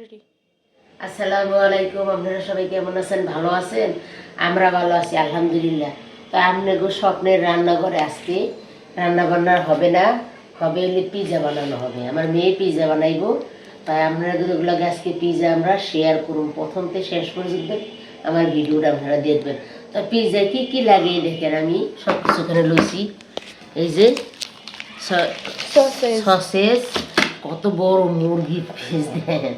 Ready আসসালামু আলাইকুম আপনারা সবাই কেমন আছেন? ভালো আছেন? আমরা ভালো আছি আলহামদুলিল্লাহ। তো আপনাকে স্বপ্নের রান্নাঘরে আজকে রান্না বান্না হবে না হবে হলে পিৎজা বানানো হবে। আমার মেয়ে পিৎজা বানাইবো তাই আপনারা আজকে পিৎজা আমরা শেয়ার করুন। প্রথম থেকে শেষ পর্যন্ত আমার ভিডিওটা আপনারা দেখবেন। তো পিৎজা কি কি লাগে দেখেন আমি সব কিছু এখানে লইছি। এই যে সসেস কত বড় মুরগি পিস দেন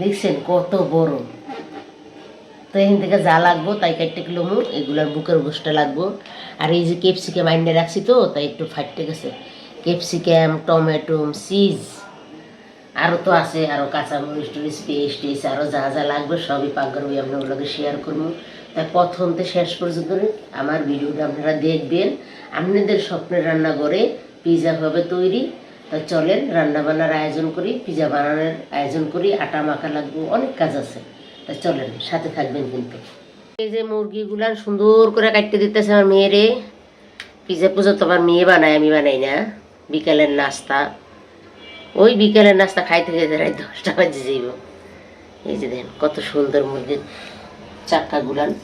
দেখছেন কত বড়। তো এখান থেকে যা লাগবো তাই কাটতে কিলো মু এগুলার বুকের গোষ্ঠটা লাগবো। আর এই যে ক্যাপসিকাম আইনে রাখছি তো, তাই একটু ফাটতে গেছে। ক্যাপসিকাম, টমেটো, চিজ আরও তো আছে আরও কাঁচামরিচ, টরিচ, পেস্ট, টেস্ট আরও যা যা লাগবে সবই পাকঘর ওই আমরা ওগুলোকে শেয়ার করব। তাই প্রথম থেকে শেষ পর্যন্ত আমার ভিডিওটা আপনারা দেখবেন। আপনাদের স্বপ্নের রান্নাঘরে পিৎজা হবে তৈরি। তো চলেন রান্না বান্নার আয়োজন করি পিৎজা বানানোর আয়োজন করি, আটা মাখা লাগবে, অনেক কাজ আছে। তা চলেন, সাথে থাকবেন কিন্তু। এই যে মুরগিগুলান সুন্দর করে কাটতে দিতেছে আমার মেয়েরে। পিৎজা পুজো তো আমার মেয়ে বানায়, আমি বানাই না। বিকালের নাস্তা। ওই বিকেলের নাস্তা খাইতে খাইতে রাত দশটা বাজে যাইব। এই যে দেখেন, কত সুন্দর মুরগির চাক্কা গুলান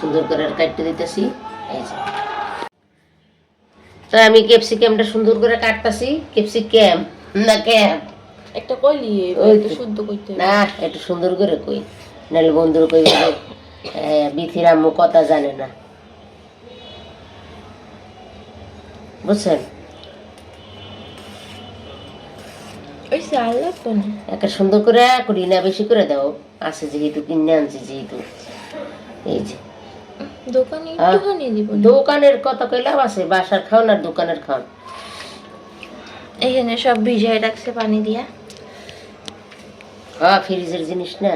সুন্দর করে কাটতে দিতেছি। এই যে। তো আমি ক্যাপসিকামটা সুন্দর করে কাটতাছি ক্যাপসিকাম না ক্যাপ। একটা কইলি তো। শুদ্ধ কইতে। না একটু সুন্দর করে কই। নাহলে বন্ধুর কই বিথির আম্মু কথা জানে না। বুঝছেন? ওই একটা সুন্দর করে করি না বেশি করে দাও। আছে যেহেতু কিনে আনছি যেহেতু। এই যে। দোকানের কথা কইলাম আছে বাসার খাওন আর দোকানের খাওন। এখানে সব ভিজাই রাখছে পানি দিয়া। হ্যাঁ ফ্রিজের জিনিস না?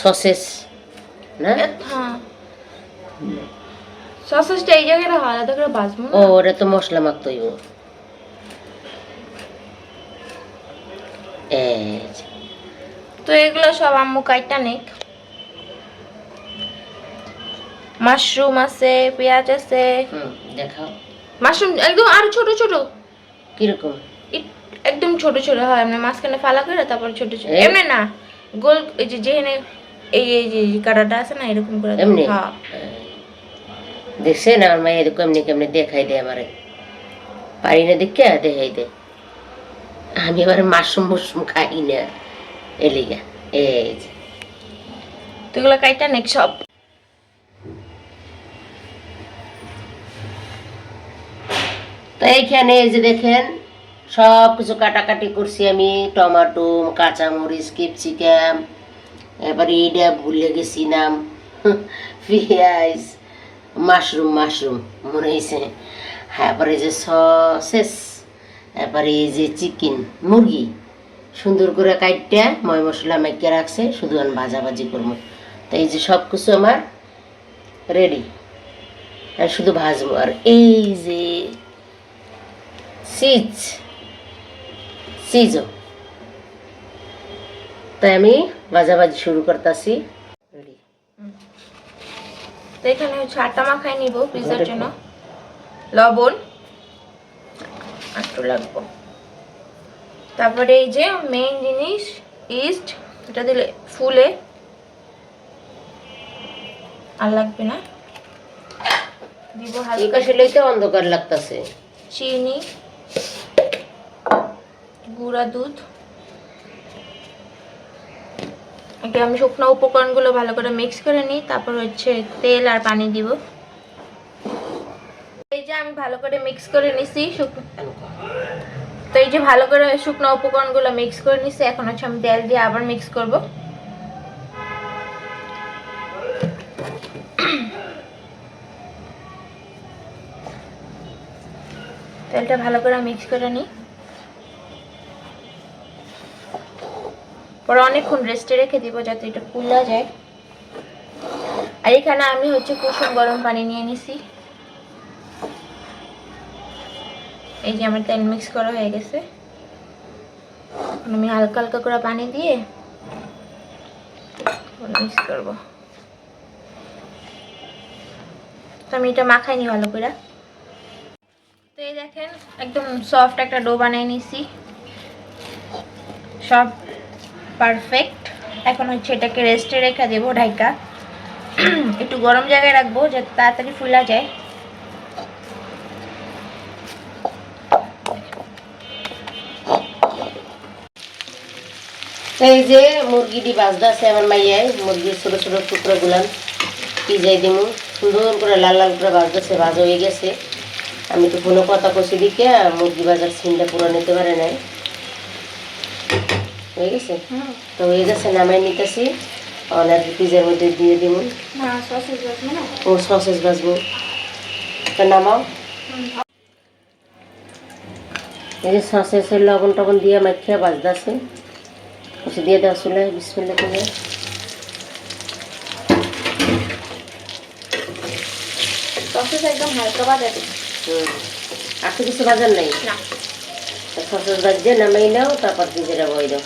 সসেস না? হ্যাঁ সসেসটা এই জায়গায় রাখা আলাদা করে বাজবো ও ওটা তো মশলা মাখতে হইব। তো এগুলো সব আম্মু কাইটা নেক। মাশরুম আছে পেঁয়াজ আছে। দেখাও। মাশরুম একদম আরও ছোট ছোট। কীরকম? একদম ছোট ছোট। হয় এমনি মাঝখানে ফালা করে তারপর ছোট ছোট। এমনি না গোল এই যে যেখানে এই এই যে কাটাটা আছে না এরকম করে এমনি? হ্যাঁ। দেখছেন আমার মায়ের কেমনি কেমনি দেখাই দেয় আমারে। পারি না দেখে দেখাই দেয়। আমি আবার মাশরুম মুশরুম খাই না। এলিগা এই যে। তো এগুলো কাইটা নেক সব। এইখানে এই যে দেখেন, সব কিছু কাটাকাটি করছি আমি, টমাটো, কাঁচামরিচ, ক্যাপসিকাম, এবার এইটা ভুলে গেছি নাম পেঁয়াজ, মাশরুম মাশরুম, মনে হয়েছে তারপরে যে সসেস তারপরে এই যে চিকেন, মুরগি, সুন্দর করে কাটটা ময় মশলা মাইকে রাখছে, শুধু আমি ভাজাভাজি করব। তো এই যে সব কিছু আমার রেডি। শুধু ভাজবো। আর এই যে সিজ সিজো তাই আমি ভাজাভাজি শুরু করতেছি। তো এখানে হচ্ছে আটা মাখাই নিব পিজার জন্য। লবণ। একটু লাগবো। তারপরে এই যে মেইন জিনিস ইস্ট এটা দিলে ফুলে। আর লাগবে না। দিব হালকা পাশে লইতে অন্ধকার লাগতেছে। চিনি। গুঁড়া দুধ। আগে আমি শুকনো উপকরণগুলো ভালো করে মিক্স করে নিই, তারপর হচ্ছে তেল আর পানি দিব। এই যে আমি ভালো করে মিক্স করে নিছি শুকনো তো এই যে ভালো করে শুকনো উপকরণগুলো মিক্স করে নিছি, এখন হচ্ছে আমি তেল দিয়ে আবার মিক্স করব। তেলটা ভালো করে মিক্স করে নিই। পরে অনেকক্ষণ রেস্টে রেখে দিব যাতে এটা ফুলা যায়। আর এখানে আমি হচ্ছে কুসুম গরম পানি নিয়ে নিছি। এই যে আমার তেল মিক্স করা হয়ে গেছে। আমি হালকা হালকা করে পানি দিয়ে মিক্স করব। তো আমি এটা মাখাই নি ভালো করে। তো এই দেখেন, একদম সফট একটা ডো বানিয়ে নিছি। সব পারফেক্ট এখন হচ্ছে এটাকে রেস্টে রেখে দেবো ঢাইকা। একটু গরম জায়গায় রাখব যাতে তাড়াতাড়ি ফুলা যায়। এই যে মুরগিটি বাজদা আছে আমার মাইয়াই মুরগির ছোট ছোট টুকরো গুলাম পিজাই দিমু। সুন্দর করে লাল লাল করে বাজতেছে ভাজা হয়ে গেছে। আমি তো কোনো কথা কষি দিকে মুরগি বাজার সিনটা পুরো নিতে পারে নাই। হয়ে গেছে? তো হয়ে গেছে নামাই নিতেছি। অনেক পিজার মধ্যে দিয়ে দিব না সসেজ বাজবে ও সসেস তো নামাও। এই যে সসেসের লবণ টবণ দিয়ে মাখিয়া বাজদাছে কিছু দিয়ে দেওয়া চলে বিসমিল্লা করে। একদম হালকা বাজা দিই হুম। আর কিছু বাজার নাই? না। সসেস বাজিয়ে নামাই নাও তারপর পিজাটা বই দাও।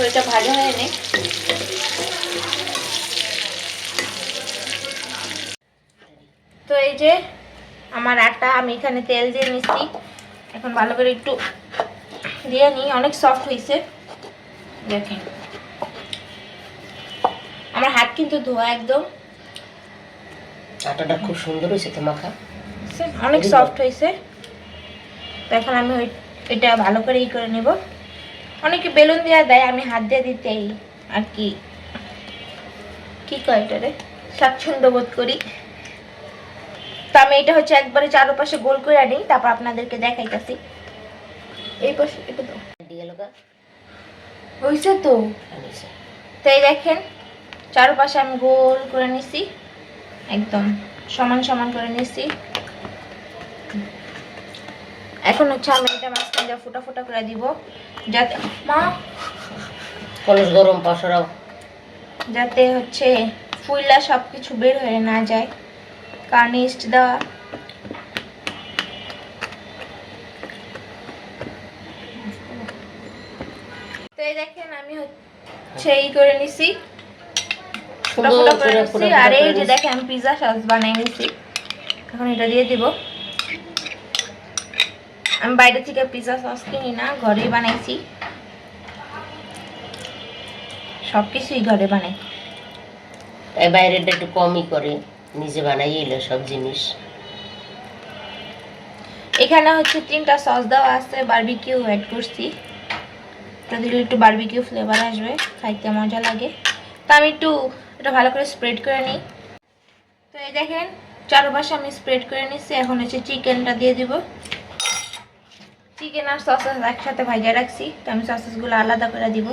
তো এটা ভাজা হয়ে নেই তো এই যে আমার আটা আমি এখানে তেল দিয়ে নিচ্ছি। এখন ভালো করে একটু দিয়ে নিই। অনেক সফট হয়েছে। দেখেন। আমার হাত কিন্তু ধোয়া একদম। আটাটা খুব সুন্দর হয়েছে তো মাখা? অনেক সফট হয়েছে। তো এখন আমি এটা ভালো করে ই করে নেব। অনেকে বেলুন দেওয়া দেয় আমি হাত দিয়ে দিতেই আর কি? কি কয় এটা রে স্বাচ্ছন্দ্য বোধ করি। তো আমি এটা হচ্ছে একবারে চারপাশে গোল করে আনি তারপর আপনাদেরকে দেখাইতেছি। এই পাশে এটা তো দিয়ে হয়েছে তো? আনিছে তো এই দেখেন চারপাশে আমি গোল করে নিছি একদম সমান সমান করে নিছি। এখন হচ্ছে আমি এটা মাঝখান দিয়ে ফুটা ফুটা করে দিব। যাতে মা? কলস গরম পসরাও যাতে হচ্ছে ফুইলা সব কিছু বের হয়ে না যায়। কার্নিস্ট দেওয়া। তো এই দেখেন আমি হচ্ছে এই করে নিছি। আর এই যে দেখেন পিজা সস বানাই নিছি। এখন এটা দিয়ে দিব। আমি বাইরে থেকে পিজা সস কিনি না ঘরেই বানাইছি। সব কিছুই ঘরে বানাই। এই বাইরেটা একটু কমই করে নিজে বানাই এলো সব জিনিস। এখানে হচ্ছে তিনটা সস দেওয়া আছে বারবিকিউ অ্যাড করছি। এটা দিলে একটু বারবিকিউ ফ্লেভার আসবে খাইতে মজা লাগে। তো আমি একটু এটা ভালো করে স্প্রেড করে নিই। তো এই দেখেন চারপাশে আমি স্প্রেড করে নিচ্ছি এখন হচ্ছে চিকেনটা দিয়ে দিব। চিকেন আর সসেস একসাথে ভাজা রাখছি তো আমি সসেসগুলো আলাদা করে দিব।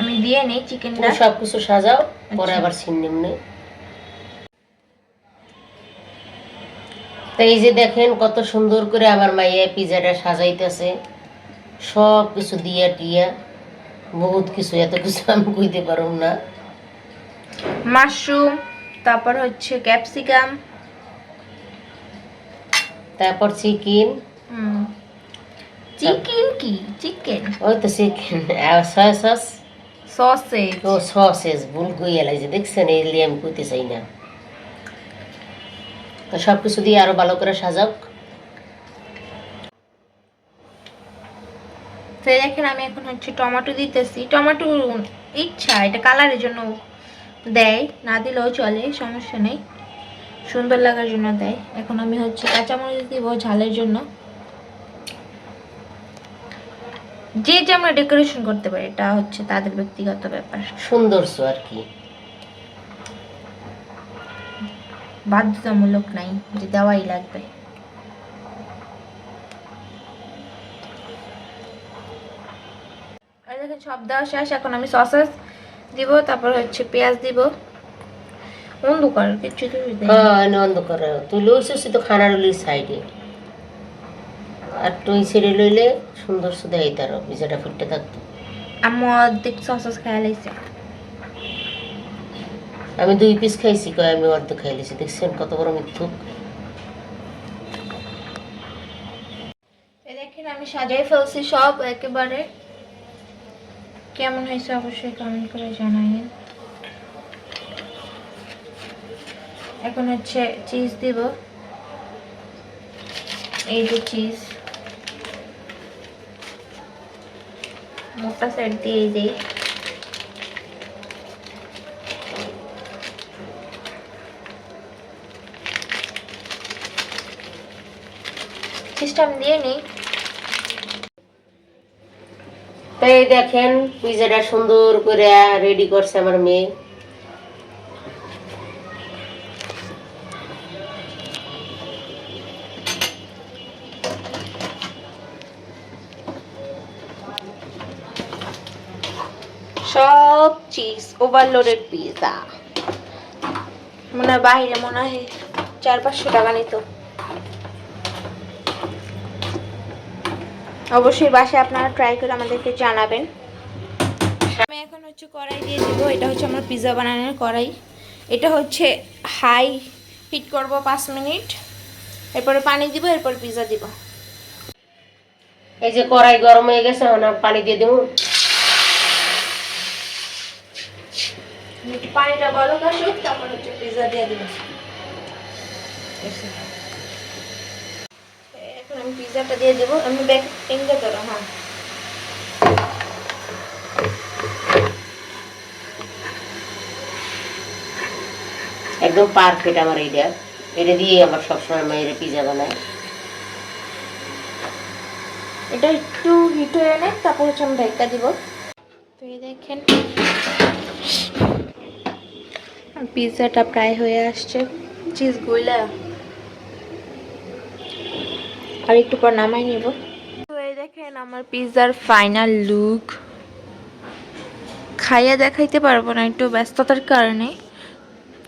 আমি দিয়ে নিই চিকেনটা। সব কিছু সাজাও পরে আচ্ছা। আবার সিন নিমনে তো এই যে দেখেন কত সুন্দর করে আমার মাইয়া পিজাটা সাজাইতেছে। সব কিছু দিয়া টিয়া বহুত কিছু এত কিছু আমি কইতে পারব না। মাশরুম তারপর হচ্ছে ক্যাপসিকাম তারপর চিকেন। চিকেন কি? চিকেন? ওই তো চিকেন। Soya sauce? সসেজ। ও সসেস ভুল কই এলাই যে দেখছেন এই লিয়ে আমি কইতে চাই না। তো সব কিছু দিয়ে আরও ভালো করে সাজাও। তো দেখেন আমি এখন হচ্ছে টমেটো দিতেছি। টমেটো ইচ্ছা এটা কালারের জন্য দেয়। না দিলেও চলে সমস্যা নেই। সুন্দর লাগার জন্য দেয়। এখন আমি হচ্ছে কাঁচামরিচ দিব ঝালের জন্য। যে যে আমরা ডেকোরেশন করতে পারি এটা হচ্ছে তাদের ব্যক্তিগত ব্যাপার। সৌন্দর্য আর কি। বাধ্যতামূলক নাই যে দেওয়াই লাগবে। দেখেন সব দেওয়া শেষ। এখন আমি সসেস দিব তারপর হচ্ছে পেঁয়াজ দিব। অন্ধকার কিছু তো হ্যাঁ অন্ধকার। তুই লইছিস তো খানারুলির সাইডে। আর তুই ছেড়ে লইলে সুন্দর সুদে এই তার পিজাটা ফুটতে থাকতো। সসেস হয়েছে আমি দুই পিস খাইছি কয় আমি অর্ধেক খাই লিছি দেখছেন কত বড় মিথ্যুক। দেখেন আমি সাজাই ফেলছি সব একেবারে। কেমন হয়েছে অবশ্যই কমেন্ট করে জানাবেন এখন হচ্ছে চিজ দিব। এই যে চিজ মোটা সাইড দিয়ে দিই সিস্টেম দিয়ে নিই তো এই দেখেন পিজাটা সুন্দর করে রেডি করছে আমার মেয়ে। সব চিজ, ওভারলোডেড পিৎজা মনে বাইরে মনে হয় চার পাঁচশো টাকা নিত। অবশ্যই বাসায় আপনারা ট্রাই করে আমাদেরকে জানাবেন। আমি এখন হচ্ছে কড়াই দিয়ে দিব, এটা হচ্ছে আমার পিৎজা বানানোর কড়াই। এটা হচ্ছে হাই হিট করব পাঁচ মিনিট। এরপরে পানি দিব, এরপর পিৎজা দিব। এই যে কড়াই গরম হয়ে গেছে পানি দিয়ে দেবো। পানিটা বলক আসুক তারপর হচ্ছে পিৎজা দিয়ে দিব এখন আমি পিৎজাটা দিয়ে দেবো। আমি ব্যাগ টেঙ্গে ধরো হ্যাঁ। একদম পারফেক্ট আমার এইটা। এটা দিয়ে আমার সবসময় মায়ের পিজা বানায়। এটা একটু হিট হয়ে এনে তারপর হচ্ছে আমি ঢাকা দিব। তো এই দেখেন পিৎজাটা প্রায় হয়ে আসছে। চিজগুলা আর একটু পর নামাই নিব। তো এই দেখেন আমার পিৎজার ফাইনাল লুক। খাইয়া দেখাইতে পারব না, একটু ব্যস্ততার কারণে।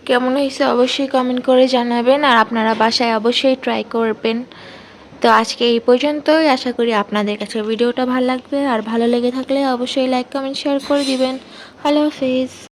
কেমন হয়েছে অবশ্যই কমেন্ট করে জানাবেন, আর আপনারা বাসায় অবশ্যই ট্রাই করবেন। তো আজকে এই পর্যন্তই, আশা করি আপনাদের কাছে ভিডিওটা ভালো লাগবে। আর ভালো লেগে থাকলে অবশ্যই লাইক কমেন্ট শেয়ার করে দিবেন। আল্লাহ হাফিজ।